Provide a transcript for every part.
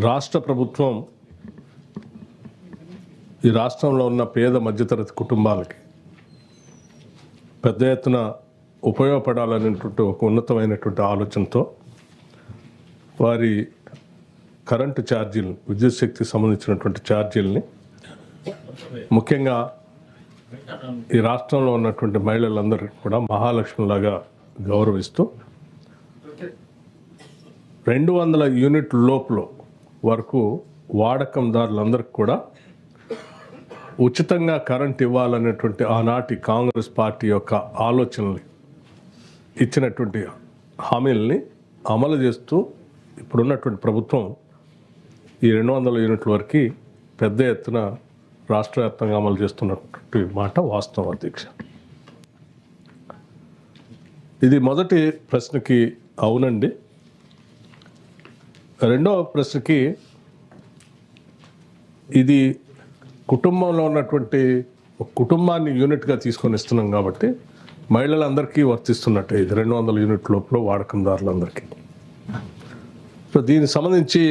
రాష్ట్ర ప్రభుత్వం ఈ రాష్ట్రంలో ఉన్న పేద మధ్యతరగతి కుటుంబాలకి పెద్ద ఎత్తున ఉపయోగపడాలనేటువంటి ఒక ఉన్నతమైనటువంటి ఆలోచనతో వారి కరెంటు ఛార్జీలు విద్యుత్ శక్తికి సంబంధించినటువంటి ఛార్జీలని ముఖ్యంగా ఈ రాష్ట్రంలో ఉన్నటువంటి మహిళలందరికీ కూడా మహాలక్ష్మిలాగా గౌరవిస్తూ రెండు వందల యూనిట్ లోపులో వరకు వాడకందారులందరికీ కూడా ఉచితంగా కరెంట్ ఇవ్వాలనేటువంటి ఆనాటి కాంగ్రెస్ పార్టీ యొక్క ఆలోచనలు ఇచ్చినటువంటి హామీలని అమలు చేస్తూ ఇప్పుడున్నటువంటి ప్రభుత్వం ఈ రెండు వందల యూనిట్ల వరకు పెద్ద ఎత్తున రాష్ట్ర వ్యాప్తంగా అమలు చేస్తున్నటువంటి మాట వాస్తవం అధ్యక్ష. ఇది మొదటి ప్రశ్నకి అవునండి. రెండవ ప్రశ్నకి ఇది కుటుంబంలో ఉన్నటువంటి ఒక కుటుంబాన్ని యూనిట్గా తీసుకొని ఇస్తున్నాం కాబట్టి మహిళలందరికీ వర్తిస్తున్నట్టే ఇది. రెండు వందల యూనిట్ లోపల వాడకందారులందరికీ. సో దీనికి సంబంధించి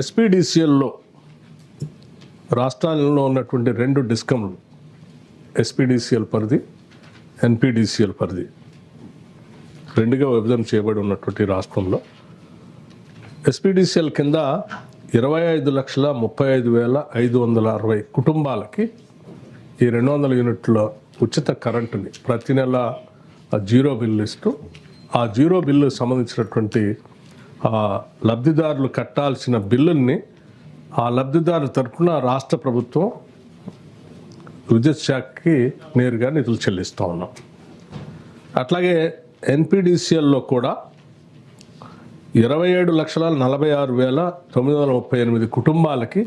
ఎస్పీడిసిఎల్లో రాష్ట్రాలలో ఉన్నటువంటి రెండు డిస్కంలు ఎస్పీడిసిఎల్ పరిధి ఎన్పీడీసీఎల్ పరిధి. రెండుగా విభజన చేయబడి ఉన్నటువంటి రాష్ట్రంలో ఎస్పీడీసీఎల్ కింద ఇరవై ఐదు లక్షల ముప్పై ఐదు వేల ఐదు వందల అరవై కుటుంబాలకి ఈ రెండు వందల యూనిట్ల ఉచిత కరెంటుని ప్రతి నెల ఆ జీరో బిల్లు ఇస్తూ ఆ జీరో బిల్లు సంబంధించినటువంటి ఆ లబ్ధిదారులు కట్టాల్సిన బిల్లుల్ని ఆ లబ్ధిదారుల తరఫున రాష్ట్ర ప్రభుత్వం విద్యుత్ శాఖకి నేరుగా నిధులు చెల్లిస్తూ ఉన్నాం. అట్లాగే ఎన్పిడిసిఎల్లో కూడా ఇరవై ఏడు లక్షల నలభై ఆరు వేల తొమ్మిది వందల ముప్పై ఎనిమిది కుటుంబాలకి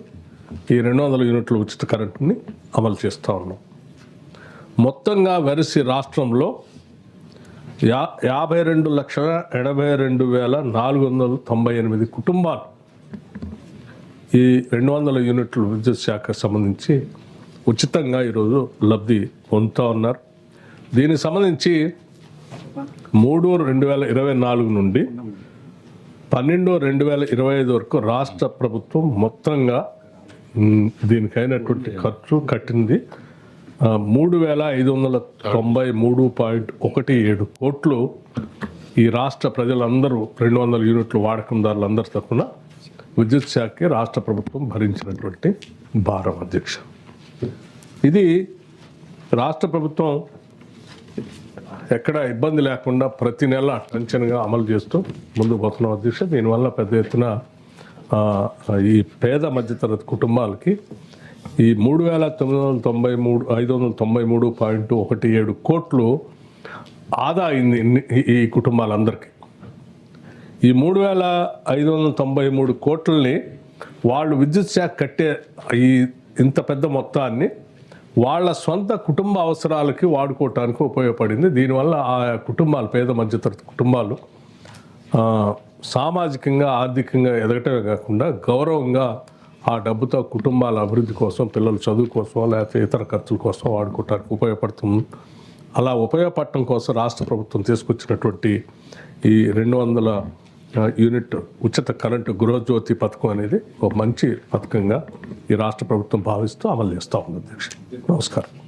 ఈ రెండు వందల యూనిట్ల ఉచిత కరెంటుని అమలు చేస్తూ ఉన్నాం. మొత్తంగా వెరసి రాష్ట్రంలో యా యాభై రెండు లక్షల ఎనభై రెండు వేల నాలుగు వందల తొంభై ఎనిమిది కుటుంబాలు ఈ రెండు వందల యూనిట్లు విద్యుత్ శాఖకు సంబంధించి ఉచితంగా ఈరోజు లబ్ధి పొందుతూ ఉన్నారు. దీనికి సంబంధించి మూడు రెండు వేల ఇరవై నాలుగు నుండి పన్నెండు రెండు వేల ఇరవై ఐదు వరకు రాష్ట్ర ప్రభుత్వం మొత్తంగా దీనికైనటువంటి ఖర్చు కట్టింది. మూడు వేల ఐదు వందల తొంభై మూడు పాయింట్ ఒకటి ఏడు కోట్లు ఈ రాష్ట్ర ప్రజలందరూ రెండు వందల యూనిట్లు వాడకందారులందరి తరఫున విద్యుత్ శాఖకి రాష్ట్ర ప్రభుత్వం భరించినటువంటి భారం అధ్యక్ష. ఇది రాష్ట్ర ప్రభుత్వం ఎక్కడ ఇబ్బంది లేకుండా ప్రతి నెల టెన్షన్గా అమలు చేస్తూ ముందుకు పోతున్నాం అధ్యక్ష. దీనివల్ల పెద్ద ఎత్తున ఈ పేద మధ్యతరగతి కుటుంబాలకి ఈ మూడు వేల తొమ్మిది వందల తొంభై మూడు ఐదు వందల తొంభై మూడు పాయింట్ ఒకటి ఏడు కోట్లు ఆదా అయింది ఈ కుటుంబాలందరికీ. ఈ మూడు వేల ఐదు వందల తొంభై మూడు కోట్లని వాళ్ళు విద్యుత్ శాఖ కట్టే ఈ ఇంత పెద్ద మొత్తాన్ని వాళ్ళ సొంత కుటుంబ అవసరాలకి వాడుకోవటానికి ఉపయోగపడింది. దీనివల్ల ఆ కుటుంబాలు పేద మధ్యతరగతి కుటుంబాలు సామాజికంగా ఆర్థికంగా ఎదగటమే కాకుండా గౌరవంగా ఆ డబ్బుతో కుటుంబాల అభివృద్ధి కోసం పిల్లల చదువు కోసం లేకపోతే ఇతర ఖర్చుల కోసం వాడుకోవటానికి ఉపయోగపడుతుంది. అలా ఉపయోగపడటం కోసం రాష్ట్ర ప్రభుత్వం తీసుకొచ్చినటువంటి ఈ రెండు వందల యూనిట్ ఉచిత కరెంటు గృహజ్యోతి పథకం అనేది ఒక మంచి పథకంగా ఈ రాష్ట్ర ప్రభుత్వం భావిస్తూ అమలు చేస్తూ ఉంది అధ్యక్ష. నమస్కారం.